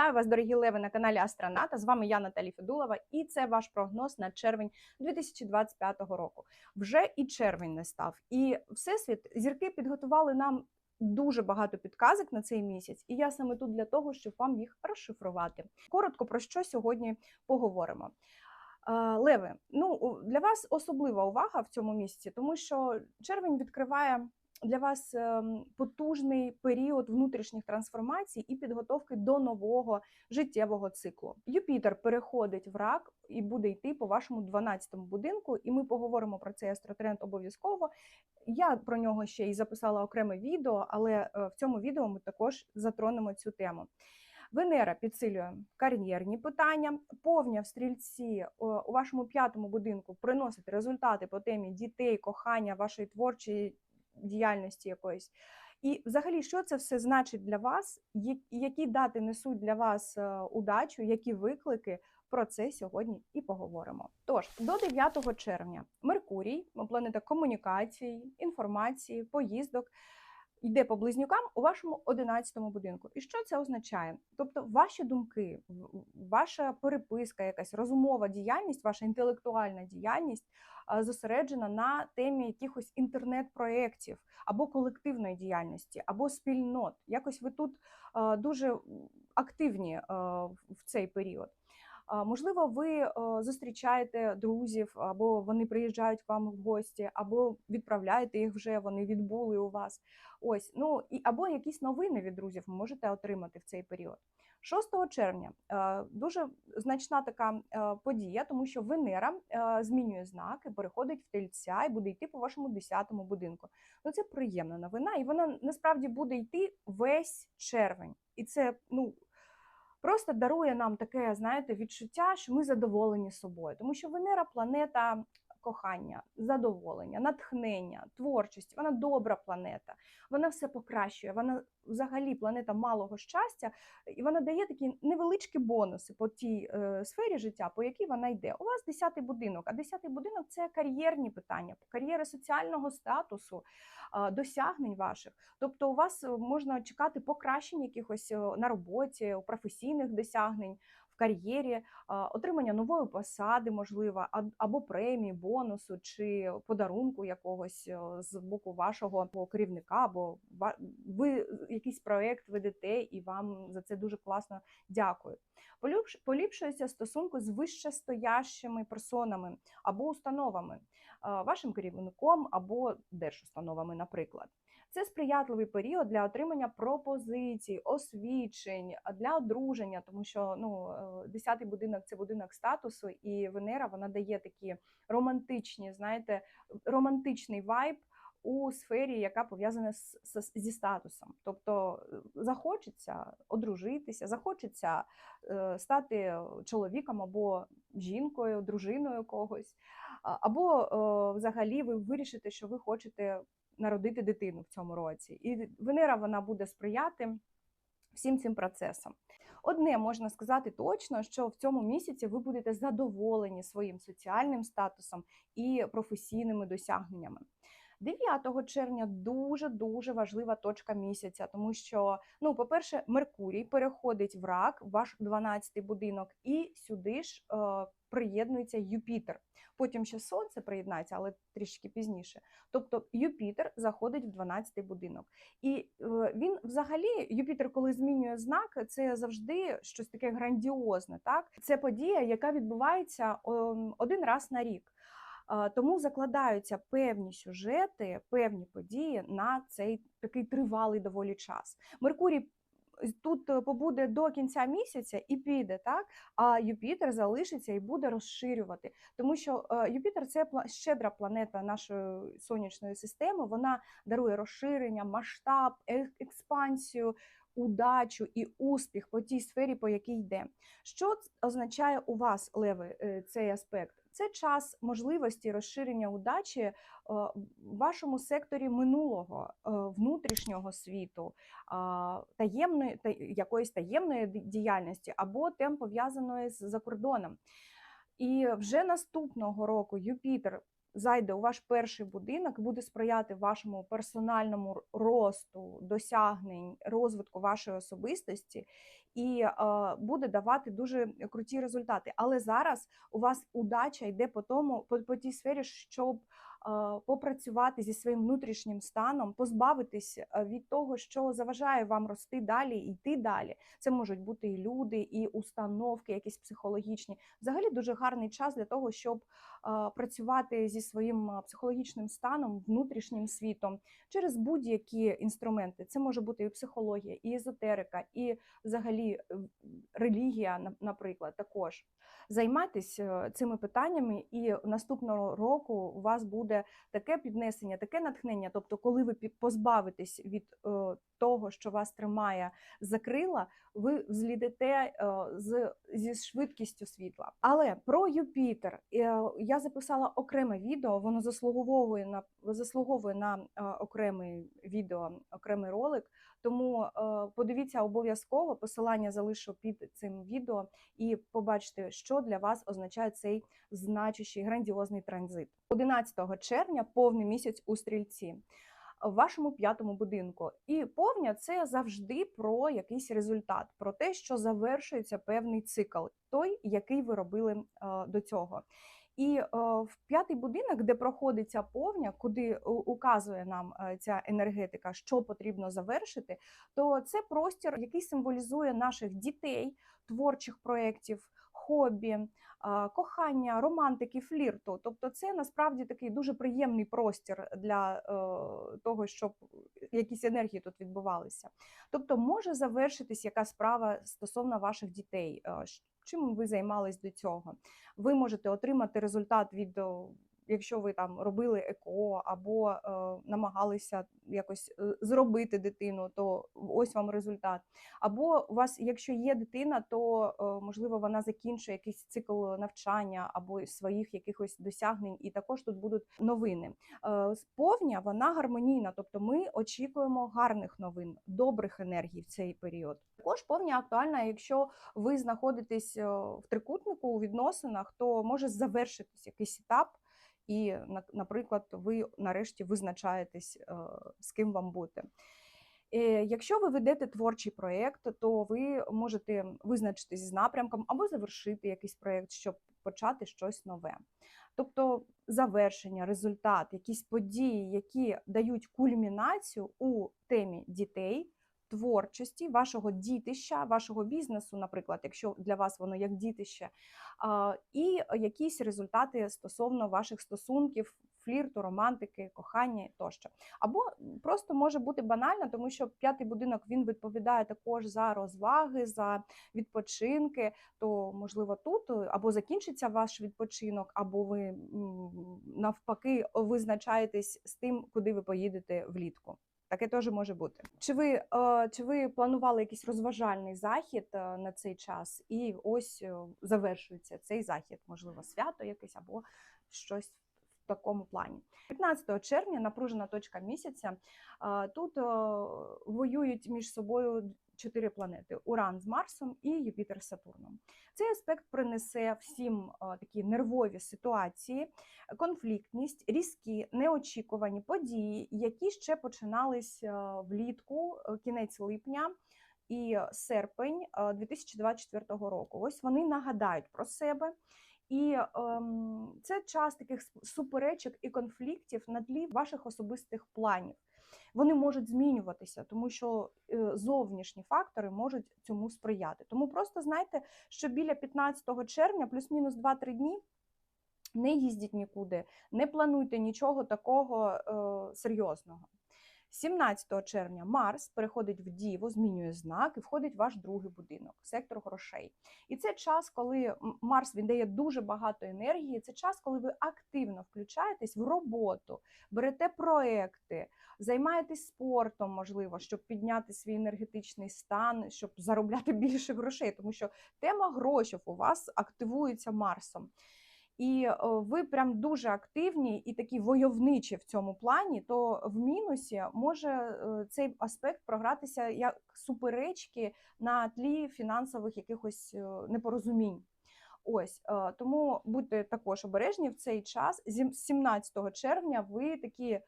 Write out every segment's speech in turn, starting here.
Вітаю вас, дорогі леви, на каналі Астроната. З вами я Наталі Федулова, і це ваш прогноз на червень 2025 року. Вже і червень не став. І всесвіт зірки підготували нам дуже багато підказок на цей місяць, і я саме тут для того, щоб вам їх розшифрувати. Коротко про що сьогодні поговоримо. Леви, ну для вас особлива увага в цьому місяці, тому що червень відкриває для вас ем, потужний період внутрішніх трансформацій і підготовки до нового життєвого циклу. Юпітер переходить в рак і буде йти по вашому 12-му будинку, і ми поговоримо про цей астротренд обов'язково. Я про нього ще й записала окреме відео, але е, в цьому відео ми також затронемо цю тему. Венера підсилює кар'єрні питання. Повня в стрільці у вашому п'ятому будинку приносить результати по темі дітей, кохання, вашої творчої діяльності якоїсь. І взагалі, що це все значить для вас? Які дати несуть для вас е, удачу, які виклики? Про це сьогодні і поговоримо. Тож до 9 червня Меркурій, планета комунікацій, інформації, поїздок, йде по близнюкам у вашому 11 будинку. І що це означає? Тобто, ваші думки, ваша переписка, якась розумова діяльність, ваша інтелектуальна діяльність зосереджена на темі якихось інтернет-проєктів або колективної діяльності, або спільнот. Якось ви тут дуже активні в цей період. Можливо, ви зустрічаєте друзів, або вони приїжджають к вам в гості, або відправляєте їх вже, вони відбули у вас. Ось, ну і або якісь новини від друзів можете отримати в цей період. 6 червня е, дуже значна така е, подія, тому що Венера е, змінює знак і переходить в тельця і буде йти по вашому 10-му будинку. Ну це приємна новина, і вона насправді буде йти весь червень. І це ну просто дарує нам таке, знаєте, відчуття, що ми задоволені собою, тому що Венера планета кохання, задоволення, натхнення, творчості. Вона добра планета, вона все покращує. Вона взагалі планета малого щастя, і вона дає такі невеличкі бонуси по тій е, сфері життя, по якій вона йде. У вас 10-й будинок, а 10-й будинок це кар'єрні питання, кар'єри соціального статусу, е, досягнень ваших. Тобто, у вас е, можна чекати покращень якихось е, на роботі, у професійних досягнень. Кар'єрі, отримання нової посади, можливо, або премії, бонусу чи подарунку якогось з боку вашого керівника, або ви якийсь проект ведете, і вам за це дуже класно дякують. Поліпш- Поліпшуються стосунки з вищестоящими персонами або установами, вашим керівником або держустановами, наприклад. Це сприятливий період для отримання пропозицій, освідчень, для одруження, тому що ну, 10-й будинок це будинок статусу, і Венера вона дає такі романтичні, знаєте, романтичний вайб у сфері, яка пов'язана зі статусом. Тобто е, захочеться одружитися, захочеться е, стати чоловіком або жінкою, дружиною когось, або е, взагалі ви вирішите, що ви хочете народити дитину в цьому році. І Венера вона буде сприяти всім цим процесам. Одне можна сказати точно, що в цьому місяці ви будете задоволені своїм соціальним статусом і професійними досягненнями. 9 червня дуже дуже важлива точка місяця, тому що, ну, по-перше, Меркурій переходить в рак, ваш 12-й будинок, і сюди ж е, приєднується Юпітер. Потім ще Сонце приєднається, але трішки пізніше. Тобто Юпітер заходить в 12-й будинок. І е, він взагалі, Юпітер, коли змінює знак, це завжди щось таке грандіозне. Так, це подія, яка відбувається ем, один раз на рік. Тому закладаються певні сюжети, певні події на цей такий тривалий доволі час. Меркурій тут е, побуде до кінця місяця і піде, так а Юпітер залишиться і буде розширювати, тому що е, Юпітер це щедра планета нашої сонячної системи. Вона дарує розширення, масштаб, е- експансію. Удачу і успіх по тій сфері, по якій йде. Що означає у вас, Леви, е, цей аспект? Це час можливості розширення удачі е, в вашому секторі минулого, е, внутрішнього світу, таємної та якоїсь таємної діяльності або тем пов'язаної з закордоном. І вже наступного року Юпітер зайде у ваш перший будинок, буде сприяти вашому персональному росту, досягнень, розвитку вашої особистості. і е, буде давати дуже круті результати. Але зараз у вас удача йде по тому, по, по тій сфері, щоб е, попрацювати зі своїм внутрішнім станом, позбавитись е, від того, що заважає вам рости далі і йти далі. Це можуть бути і люди, і установки, якісь психологічні. Взагалі дуже гарний час для того, щоб працювати зі своїм психологічним станом, внутрішнім світом через будь-які інструменти. Це може бути і психологія, і езотерика, і взагалі е, релігія, на- наприклад, також. Займайтесь е, цими питаннями, і наступного року у вас буде таке піднесення, таке натхнення. Тобто, коли ви позбавитесь від е, того, що вас тримає за крила, ви взлідете з, зі швидкістю світла. Але про Юпітер я записала окреме відео, воно заслуговує на заслуговує на е, окреме відео, окремий ролик. Тому е, подивіться обов'язково, посилання залишу під цим відео і побачите, що для вас означає цей значущий грандіозний транзит. 11 червня повний місяць у стрільці в вашому п'ятому будинку. І повня це завжди про якийсь результат, про те, що завершується певний цикл, той, який ви робили е, до цього. І е, в п'ятий будинок, де проходить ця повня, куди указує нам е, ця енергетика, що потрібно завершити, то це простір, який символізує наших дітей, творчих проєктів, хобі, кохання, романтики, флірту. Тобто, це насправді такий дуже приємний простір для е, того, щоб якісь енергії тут відбувалися. Тобто, може завершитись яка справа стосовно ваших дітей. Чим ви займались до цього? Ви можете отримати результат від. Якщо ви там робили ЕКО або е, намагалися якось е, зробити дитину, то ось вам результат. Або у вас, якщо є дитина, то е, можливо вона закінчує якийсь цикл навчання або своїх якихось досягнень, і також тут будуть новини. Повня вона гармонійна, тобто ми очікуємо гарних новин, добрих енергій в цей період. Також повня актуальна, якщо ви знаходитесь в трикутнику у відносинах, то може завершитись якийсь етап. І, наприклад, ви нарешті визначаєтесь, е, з ким вам бути. Е, Якщо ви ведете творчий проєкт, то ви можете визначитись з напрямком або завершити якийсь проєкт, щоб почати щось нове. Тобто завершення, результат, якісь події, які дають кульмінацію у темі дітей, творчості, вашого дітища, вашого бізнесу, наприклад, якщо для вас воно як дітище, і якісь результати стосовно ваших стосунків, флірту, романтики, кохання тощо. Або просто може бути банально, тому що п'ятий будинок він відповідає також за розваги, за відпочинки. То можливо тут е, або закінчиться ваш відпочинок, або ви навпаки визначаєтесь з тим, куди ви поїдете влітку. Таке теж може бути. Чи ви, е, чи ви планували якийсь розважальний захід е, на цей час, і ось е, завершується цей захід, можливо, свято якесь або щось такому плані. 15 червня напружена точка місяця. Тут е, воюють між собою чотири планети: Уран з Марсом і Юпітер з Сатурном. Цей аспект принесе всім е, такі нервові ситуації, конфліктність, різкі, неочікувані події, які ще починались е, влітку, кінець липня. І серпень е, 2024 року. Ось вони нагадають про себе. І ем, це час таких суперечок і конфліктів на тлі ваших особистих планів. Вони можуть змінюватися, тому що е, зовнішні фактори можуть цьому сприяти. Тому просто знайте, що біля 15 червня, плюс-мінус 2-3 дні, не їздіть нікуди, не плануйте нічого такого е, серйозного. 17 червня Марс переходить в Діву, змінює знак і входить в ваш другий будинок, сектор грошей. І це час, коли Марс він дає дуже багато енергії. Це час, коли ви активно включаєтесь в роботу, берете проекти, займаєтесь спортом, можливо, щоб підняти свій енергетичний стан, щоб заробляти більше грошей, тому що тема грошей у вас активується Марсом. І е, ви прям дуже активні і такі войовничі в цьому плані, то в мінусі може е, цей аспект програтися як суперечки на тлі фінансових якихось е, непорозумінь. Ось тому будьте також обережні в цей час. Зі 17 червня ви такі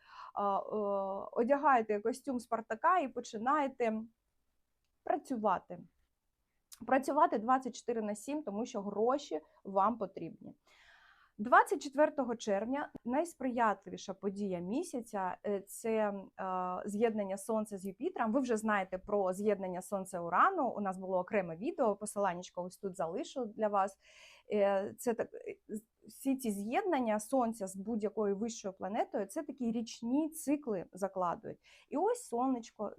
одягаєте костюм Спартака і починаєте працювати. Працювати 24 на 7, тому що гроші вам потрібні. 24 червня найсприятливіша подія місяця е, це е, з'єднання Сонця з Юпітером. Ви вже знаєте про з'єднання Сонця Урану. У нас було окреме відео, посиланнячко ось тут залишу для вас. Е, Це так е, всі ці з'єднання сонця з будь-якою вищою планетою, це такі річні цикли закладують. І ось сонечко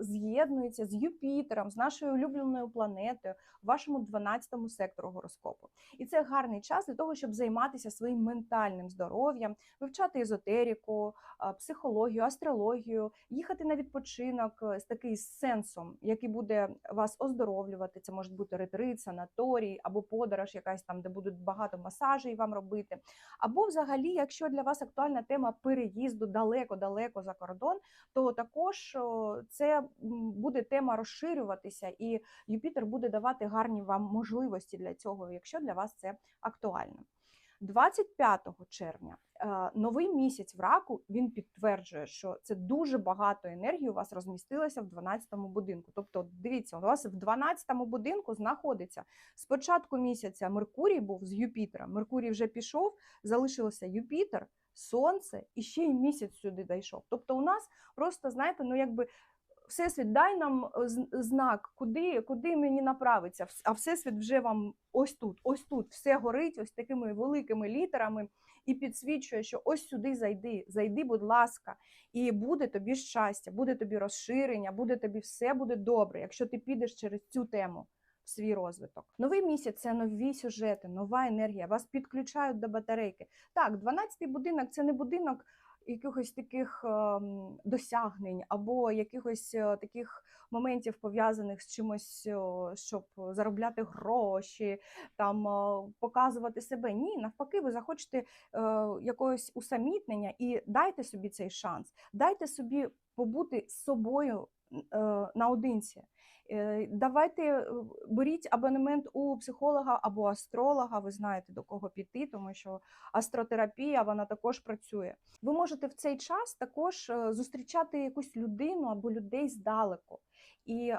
з'єднується з Юпітером, з нашою улюбленою планетою в вашому 12 сектору гороскопу. І це гарний час для того, щоб займатися своїм ментальним здоров'ям, вивчати езотерику, психологію, астрологію, їхати на відпочинок е, з такий з сенсом, який буде вас оздоровлювати. Це може бути ретрит, санаторій або подорож, якась там, де будуть багато масажів вам робити. Або, взагалі, якщо для вас актуальна тема переїзду далеко-далеко за кордон, то також це буде тема розширюватися, і Юпітер буде давати гарні вам можливості для цього, якщо для вас це актуально. 25 червня е, новий місяць в раку він підтверджує, що це дуже багато енергії у вас розмістилося в 12-му будинку. Тобто, дивіться, у вас в 12-му будинку знаходиться з початку місяця Меркурій був з Юпітером. Меркурій вже пішов, залишилося Юпітер, Сонце і ще й місяць сюди дійшов. Тобто, у нас просто знаєте, ну якби. Всесвіт, дай нам е, знак, куди, куди мені направитися. Вс- А Всесвіт вже вам ось тут, ось тут все горить, ось такими великими літерами і підсвічує, що ось сюди зайди, зайди, будь ласка, і буде тобі щастя, буде тобі розширення, буде тобі все буде добре, якщо ти підеш через цю тему в свій розвиток. Новий місяць це нові сюжети, нова енергія. Вас підключають до батарейки. Так, 12-й будинок це не будинок якихось таких ем, досягнень або якихось е, таких моментів пов'язаних з чимось, щоб заробляти гроші, там показувати себе. Ні, навпаки, ви захочете е, якогось усамітнення і дайте собі цей шанс, дайте собі побути з собою е, наодинці. Е, Давайте е, беріть абонемент у психолога або астролога. Ви знаєте до кого піти, тому що астротерапія вона також працює. Ви можете в цей час також е, зустрічати якусь людину або людей здалеку. І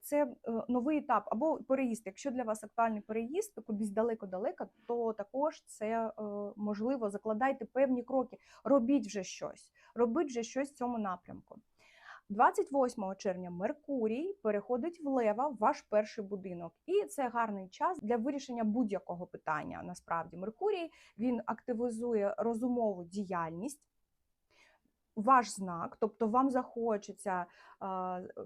це новий етап або переїзд. Якщо для вас актуальний переїзд то кудись далеко-далеко, то також це можливо. Закладайте певні кроки, робіть вже щось, робіть вже щось в цьому напрямку. 28 червня Меркурій переходить в Лева, в ваш перший будинок, і це гарний час для вирішення будь-якого питання. Насправді, Меркурій він активізує розумову діяльність. Ваш знак, тобто вам захочеться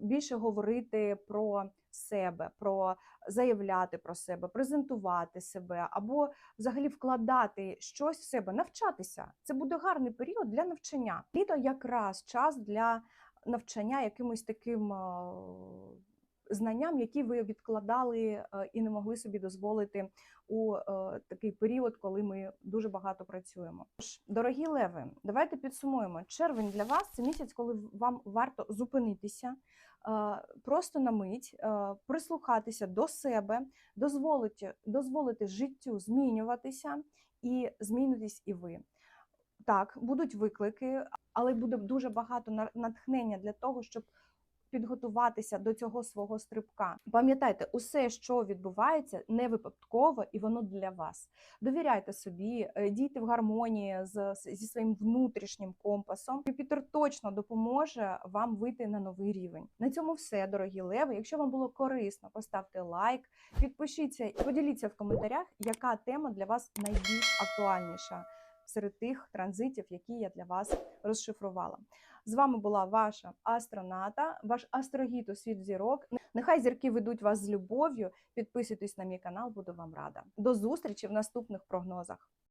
більше говорити про себе, про заявляти про себе, презентувати себе, або взагалі вкладати щось в себе, навчатися. Це буде гарний період для навчання. Літо якраз час для навчання якимось таким знанням, які ви відкладали е, і не могли собі дозволити у е, такий період, коли ми дуже багато працюємо. Тож, дорогі леви, давайте підсумуємо. Червень для вас це місяць, коли вам варто зупинитися. е, Просто на мить е, прислухатися до себе, дозволити, дозволити життю змінюватися і змінитись і ви. Так, будуть виклики, але буде дуже багато на- натхнення для того, щоб підготуватися до цього свого стрибка. Пам'ятайте, усе, що відбувається, не випадково і воно для вас. Довіряйте собі, е, дійте в гармонії з- зі своїм внутрішнім компасом. Юпітер точно допоможе вам вийти на новий рівень. На цьому все, дорогі леви. Якщо вам було корисно, поставте лайк, підпишіться і поділіться в коментарях, яка тема для вас найбільш актуальніша серед тих транзитів, які я для вас розшифрувала. З вами була ваша астроната, ваш астрогіт у світ зірок. Нехай зірки ведуть вас з любов'ю. Підписуйтесь на мій канал, буду вам рада. До зустрічі в наступних прогнозах.